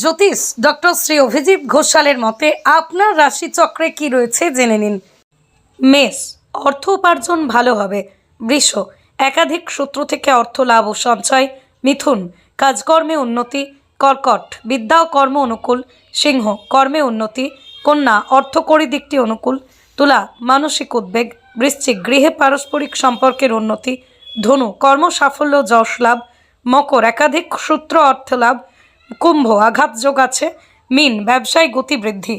জ্যোতিষ doctor Shri Abhijit ঘোষালের মতে আপনার রাশিচক্রে কি রয়েছে জেনে নিন। মেষ, অর্থ উপার্জন ভালো হবে। বৃষ, একাধিক সূত্র থেকে অর্থ লাভ ও সঞ্চয়। মিথুন, কাজকর্মে উন্নতি। কর্কট, বিদ্যা ও কর্ম অনুকূল। সিংহ, কর্মে উন্নতি। কন্যা, অর্থকরী দিকটি অনুকূল। তুলা, মানসিক উদ্বেগ। বৃশ্চিক, গৃহে পারস্পরিক সম্পর্কের উন্নতি। ধনু কর্ম সাফল্য যশ লাভ। মকর, একাধিক সূত্র অর্থ লাভ। কুম্ভ, আঘাত যোগ আছে। মিন, ব্যবসায় গতি বৃদ্ধি।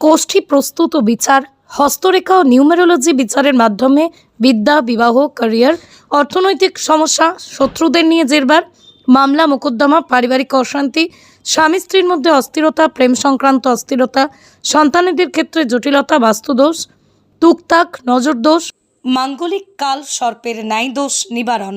কোষ্ঠী প্রস্তুত বিচার, হস্তরেখা ও নিউমেরোলজি বিচারের মাধ্যমে বিদ্যা, বিবাহ, ক্যারিয়ার, অর্থনৈতিক সমস্যা, শত্রুদের নিয়ে জেরবার, মামলা, মোকদ্দমা, পারিবারিক অশান্তি, স্বামী স্ত্রীর মধ্যে অস্থিরতা, প্রেম সংক্রান্ত অস্থিরতা, সন্তানেদের ক্ষেত্রে জটিলতা, বাস্তুদোষ তুকতাক নজরদোষ, মাঙ্গলিক কাল, সর্পের ন্যায় দোষ নিবারণ।